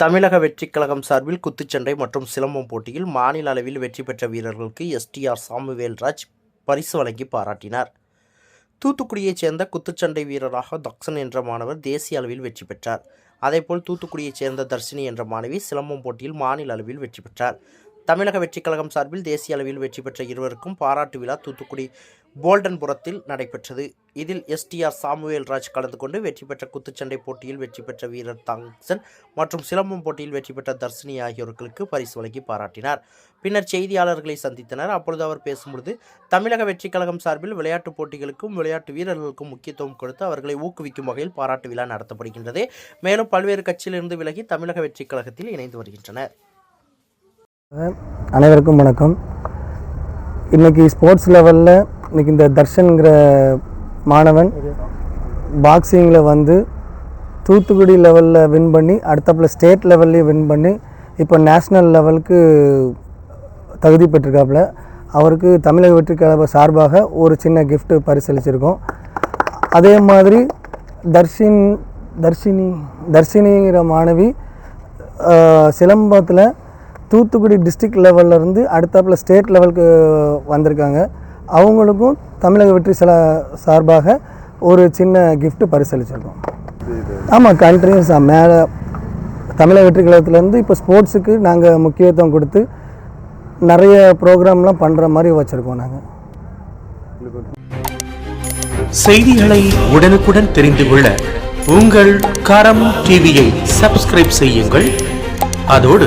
தமிழக வெற்றிக் கழகம் சார்பில் குத்துச்சண்டை மற்றும் சிலம்பம் போட்டியில் மாநில அளவில் வெற்றி பெற்ற வீரர்களுக்கு எஸ்டிஆர் சாமுவேல்ராஜ் பரிசு வழங்கி பாராட்டினார். தூத்துக்குடியைச் சேர்ந்த குத்துச்சண்டை வீரராக தக்ஷன் என்ற மாணவர் தேசிய அளவில் வெற்றி பெற்றார். அதேபோல் தூத்துக்குடியைச் சேர்ந்த தர்ஷினி என்ற மாணவி சிலம்பம் போட்டியில் மாநில அளவில் வெற்றி பெற்றார். தமிழக வெற்றிக் கழகம் சார்பில் தேசிய அளவில் வெற்றி பெற்ற இருவருக்கும் பாராட்டு விழா தூத்துக்குடி போல்டன்புரத்தில் நடைபெற்றது. இதில் எஸ்டிஆர் சாமுவேல் ராஜ் கலந்து கொண்டு வெற்றி பெற்ற குத்துச்சண்டை போட்டியில் வெற்றி பெற்ற வீரர் தாங்சன் மற்றும் சிலம்பம் போட்டியில் வெற்றி பெற்ற தர்ஷினி ஆகியோர்களுக்கு பரிசு வழங்கி பாராட்டினார். பின்னர் செய்தியாளர்களை சந்தித்தனர். அப்பொழுது அவர் பேசும்பொழுது தமிழக வெற்றிக் கழகம் சார்பில் விளையாட்டுப் போட்டிகளுக்கும் விளையாட்டு வீரர்களுக்கும் முக்கியத்துவம் கொடுத்து அவர்களை ஊக்குவிக்கும் வகையில் பாராட்டு விழா நடத்தப்படுகின்றது. மேலும் பல்வேறு கட்சியிலிருந்து விலகி தமிழக வெற்றிக் கழகத்தில் இணைந்து வருகின்றனர். அனைவருக்கும் வணக்கம். இன்றைக்கி ஸ்போர்ட்ஸ் லெவலில் இன்றைக்கி இந்த தர்ஷன்கிற மாணவன் பாக்ஸிங்கில் வந்து தூத்துக்குடி லெவலில் வின் பண்ணி அடுத்தப்பில் ஸ்டேட் லெவல்லையும் வின் பண்ணி இப்போ நேஷ்னல் லெவலுக்கு தகுதி பெற்றிருக்காப்புல. அவருக்கு தமிழக வெற்றி சார்பாக ஒரு சின்ன கிஃப்ட்டு பரிசளிச்சிருக்கோம். அதே மாதிரி தர்ஷின் தர்ஷினி தர்ஷினிங்கிற மாணவி சிலம்பத்தில் தூத்துக்குடி டிஸ்ட்ரிக்ட் லெவல்லேருந்து அடுத்தாப்பில் ஸ்டேட் லெவலுக்கு வந்திருக்காங்க. அவங்களுக்கும் தமிழக வெற்றி சில சார்பாக ஒரு சின்ன கிஃப்ட்டு பரிசளிச்சிருக்கோம். ஆமாம் கண்ட்ரிஸ் மேலே தமிழக வெற்றி கழகத்துலேருந்து இப்போ ஸ்போர்ட்ஸுக்கு நாங்கள் முக்கியத்துவம் கொடுத்து நிறைய ப்ரோக்ராம்லாம் பண்ணுற மாதிரி வச்சுருக்கோம் நாங்கள் செய்திகளை உடனுக்குடன் தெரிந்து கொள்ள உங்கள் கரம் டிவியை சப்ஸ்கிரைப் செய்யுங்கள். அதோடு